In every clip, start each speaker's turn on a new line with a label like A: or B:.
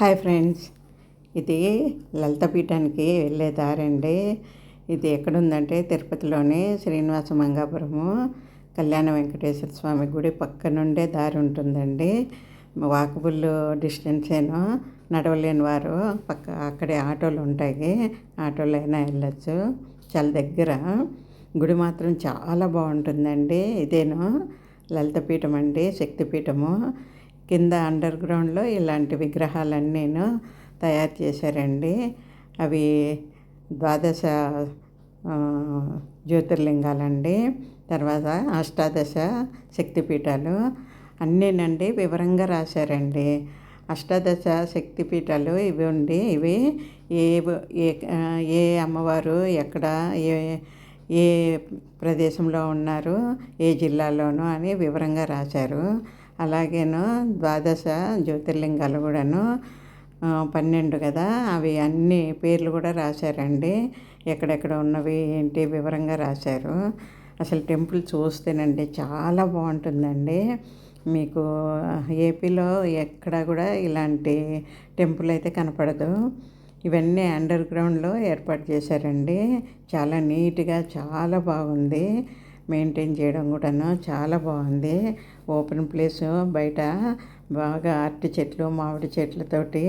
A: Hi friends. ఇది లలితపీఠానికి వెళ్ళే దారండి ఇది ఎక్కడుందంటే తిరుపతిలోని శ్రీనివాస మంగాపురము కళ్యాణ వెంకటేశ్వర స్వామి గుడి పక్క నుండే దారి ఉంటుందండి. వాకబుల్ డిస్టెన్సేను నడవలేని వారు పక్క అక్కడే ఆటోలు ఉంటాయి. ఆటోలో అయినా వెళ్ళచ్చు. చాలా దగ్గర గుడి మాత్రం చాలా బాగుంటుందండి. ఇదేను లలితపీఠం అండి శక్తిపీఠము. కింద అండర్ గ్రౌండ్లో ఇలాంటి విగ్రహాలన్నీను తయారు చేశారండి. అవి ద్వాదశ జ్యోతిర్లింగాలండి. తర్వాత అష్టాదశ శక్తిపీఠాలు అన్నీనండి వివరంగా రాశారండి. అష్టాదశ శక్తిపీఠాలు ఇవి ఉండి ఇవి ఏ ఏ అమ్మవారు ఎక్కడ ఏ ఏ ప్రదేశంలో ఉన్నారు ఏ జిల్లాలోనూ అని వివరంగా రాశారు. అలాగేను ద్వాదశ జ్యోతిర్లింగాలు కూడాను పన్నెండు కదా. అవి అన్ని పేర్లు కూడా రాశారండి. ఎక్కడెక్కడ ఉన్నవి ఏంటి వివరంగా రాశారు. అసలు టెంపుల్ చూస్తేనండి చాలా బాగుంటుందండి. మీకు ఏపీలో ఎక్కడ కూడా ఇలాంటి టెంపుల్ అయితే కనపడదు. ఇవన్నీ అండర్ గ్రౌండ్లో ఏర్పాటు చేశారండి. చాలా నీట్గా చాలా బాగుంది. మెయింటైన్ చేయడం కూడాను చాలా బాగుంది. ఓపెన్ ప్లేస్ బయట బాగా అరటి చెట్లు మామిడి చెట్లతోటి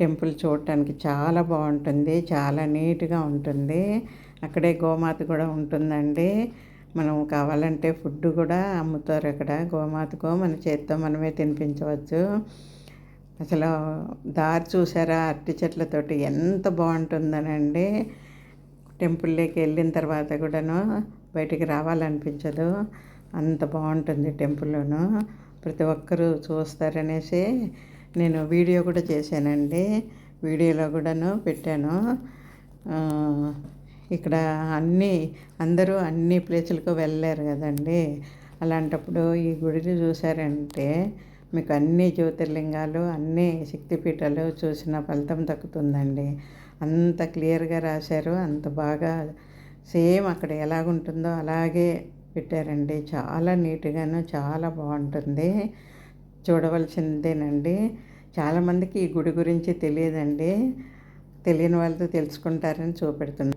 A: టెంపుల్ చూడటానికి చాలా బాగుంటుంది. చాలా నీట్గా ఉంటుంది. అక్కడే గోమాత కూడా ఉంటుందండి. మనం కావాలంటే ఫుడ్ కూడా అమ్ముతారు అక్కడ. గోమాతకు మన చేత్తో మనమే తినిపించవచ్చు. అసలు దారి చూసారా అరటి చెట్లతోటి? ఎంత బాగుంటుందనండి. టెంపుల్లోకి వెళ్ళిన తర్వాత కూడాను బయటికి రావాలనిపించదు. అంత బాగుంటుంది టెంపుల్లోను. ప్రతి ఒక్కరూ చూస్తారనేసి నేను వీడియో కూడా చేశానండి. వీడియోలో కూడాను పెట్టాను. ఇక్కడ అన్నీ అందరూ అన్ని ప్లేసులకు వెళ్ళలేరు కదండి. అలాంటప్పుడు ఈ గుడిని చూసారంటే మీకు అన్ని జ్యోతిర్లింగాలు అన్ని శక్తిపీఠాలు చూసిన ఫలితం దక్కుతుందండి. అంత క్లియర్గా రాశారు. అంత బాగా సేమ్ అక్కడ ఎలాగుంటుందో అలాగే పెట్టారండి. చాలా నీట్గాను చాలా బాగుంటుంది. చూడవలసిందేనండి. చాలామందికి ఈ గుడి గురించి తెలియదండి. తెలియని వాళ్ళతో తెలుసుకుంటారని చూపెడుతుంది